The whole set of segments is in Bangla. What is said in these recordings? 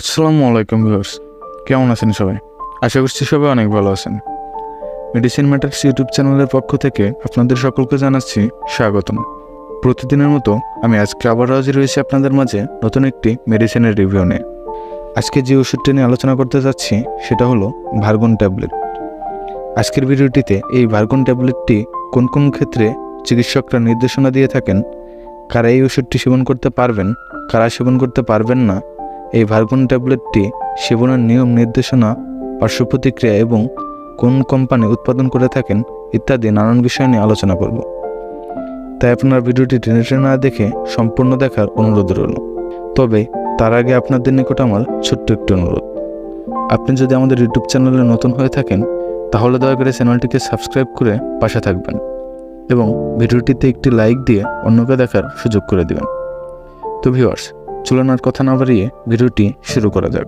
আসসালামু আলাইকুম ভিউয়ার্স। কেমন আছেন সবাই? আশা করছি সবাই অনেক ভালো আছেন। মেডিসিন ম্যাটার্স ইউটিউব চ্যানেলের পক্ষ থেকে আপনাদের সকলকে জানাচ্ছি স্বাগতম। প্রতিদিনের মতো আমি আজকে আবার হাজির রয়েছি আপনাদের মাঝে নতুন একটি মেডিসিনের রিভিউ নিয়ে। আজকে যে ওষুধটি নিয়ে আলোচনা করতে যাচ্ছি, সেটা হলো ভার্গন ট্যাবলেট আজকের ভিডিওটিতে এই ভার্গন ট্যাবলেটটি কোন কোন ক্ষেত্রে চিকিৎসকরা নির্দেশনা দিয়ে থাকেন, কারা এই ওষুধটি সেবন করতে পারবেন, কারা সেবন করতে পারবেন না এই ভার্গন ট্যাবলেটটি সেবনের নিয়ম নির্দেশনা পার্শ্ব প্রতিক্রিয়া এবং কোন কোম্পানি উৎপাদন করে থাকেন ইত্যাদি নানান বিষয় নিয়ে আলোচনা করব। তাই আপনার ভিডিওটি টেনে টেনে না দেখে সম্পূর্ণ দেখার অনুরোধ রইল। তবে তার আগে আপনাদের নিকট আমার ছোট্ট একটি অনুরোধ। আপনি যদি আমাদের ইউটিউব চ্যানেলে নতুন হয়ে থাকেন, তাহলে দয়া করে চ্যানেলটিকে সাবস্ক্রাইব করে পাশে থাকবেন এবং ভিডিওটিতে একটি লাইক দিয়ে অন্যকে দেখার সুযোগ করে দেবেন। তো ভিউয়ার্স চলুন আর কথা না বাড়িয়ে ভিডিওটি শুরু করা যাক।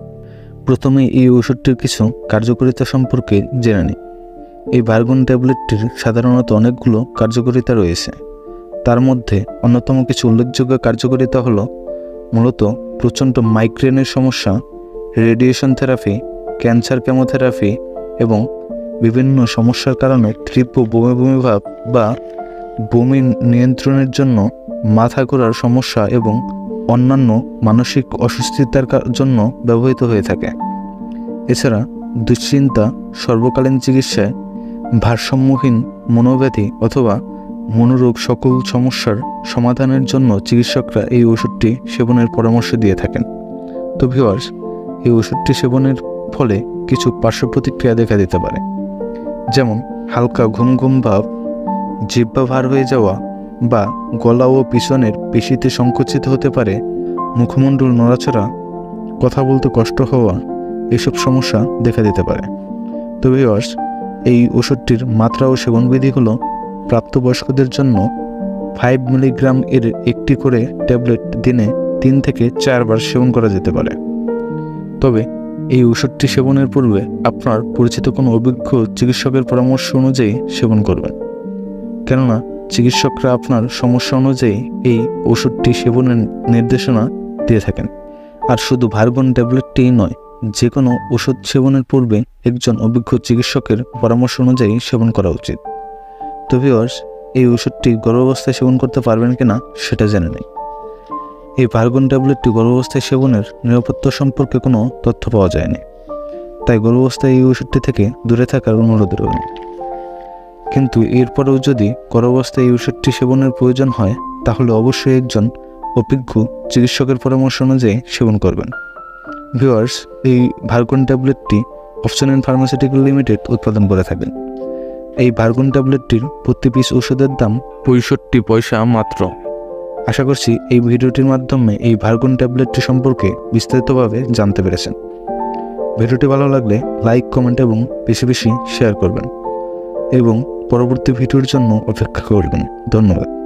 প্রথমে এই ওষুধটির কিছু কার্যকারিতা সম্পর্কে জেনে নিই। এই ভার্গন ট্যাবলেটটির সাধারণত অনেকগুলো কার্যকারিতা রয়েছে। তার মধ্যে অন্যতম কিছু উল্লেখযোগ্য কার্যকারিতা হলো, মূলত প্রচণ্ড মাইগ্রেনের সমস্যা, রেডিয়েশন থেরাপি, ক্যান্সার কেমোথেরাপি এবং বিভিন্ন সমস্যার কারণে তীব্র বমি বমি ভাব বা বমি নিয়ন্ত্রণের জন্য মাথা ঘোরার সমস্যা এবং অন্যান্য মানসিক অসুস্থতার জন্য ব্যবহৃত হয়ে থাকে। এছাড়া দুশ্চিন্তা, সর্বকালীন চিকিৎসায় ভারসাম্যহীন মনোব্যাধি অথবা মনোরোগ সকল সমস্যার সমাধানের জন্য চিকিৎসকরা এই ওষুধটি সেবনের পরামর্শ দিয়ে থাকেন। তো ভিওয়ার্স এই ওষুধটি সেবনের ফলে কিছু পার্শ্ব প্রতিক্রিয়া দেখা দিতে পারে। যেমন হালকা ঘুম ঘুম ভাব জিব্বা ভার হয়ে যাওয়া বা গলা ও পিছনের পেশিতে সংকুচিত হতে পারে, মুখমণ্ডল নড়াচড়া, কথা বলতে কষ্ট হওয়া, এসব সমস্যা দেখা দিতে পারে। তো ভিওয়ার্স এই ওষুধটির মাত্রা ও সেবনবিধি হলো প্রাপ্তবয়স্কদের জন্য ফাইভ মিলিগ্রাম এর একটি করে ট্যাবলেট দিনে তিন থেকে চারবার সেবন করা যেতে পারে। তবে এই ওষুধটি সেবনের পূর্বে আপনার পরিচিত কোনো অভিজ্ঞ চিকিৎসকের পরামর্শ অনুযায়ী সেবন করবেন। কেননা চিকিৎসকরা আপনার সমস্যা অনুযায়ী এই ওষুধটি সেবনের নির্দেশনা দিয়ে থাকেন। আর শুধু ভার্গন ট্যাবলেটটিই নয় যে কোনো ওষুধ সেবনের পূর্বে একজন অভিজ্ঞ চিকিৎসকের পরামর্শ অনুযায়ী সেবন করা উচিত। তো এই ওষুধটি গর্ভাবস্থায় সেবন করতে পারবেন কিনা সেটা জেনে নেই। এই ভার্গন ট্যাবলেটটি গর্ভাবস্থায় সেবনের নিরাপত্তা সম্পর্কে কোনো তথ্য পাওয়া যায়নি। তাই গর্ভাবস্থায় এই ওষুধটি থেকে দূরে থাকার অনুরোধ রইল। কিন্তু এরপরেও যদি গর্ভাবস্থায় এই ওষুধটি সেবনের প্রয়োজন হয়, তাহলে অবশ্যই একজন অভিজ্ঞ চিকিৎসকের পরামর্শ অনুযায়ী সেবন করবেন। ভিওয়ার্স এই ভার্গন ট্যাবলেটটি অপশন ফার্মাসিউটিক্যাল লিমিটেড উৎপাদন করে থাকেন। এই ভার্গন ট্যাবলেটটির প্রতি পিস ওষুধের দাম পঁয়ষট্টি পয়সা মাত্র। আশা করছি এই ভিডিওটির মাধ্যমে এই ভার্গন ট্যাবলেটটি সম্পর্কে বিস্তারিতভাবে জানতে পেরেছেন। ভিডিওটি ভালো লাগলে লাইক, কমেন্ট এবং বেশি বেশি শেয়ার করবেন। এবং পরবর্তী ভিডিওর জন্য অপেক্ষা করবেন। ধন্যবাদ।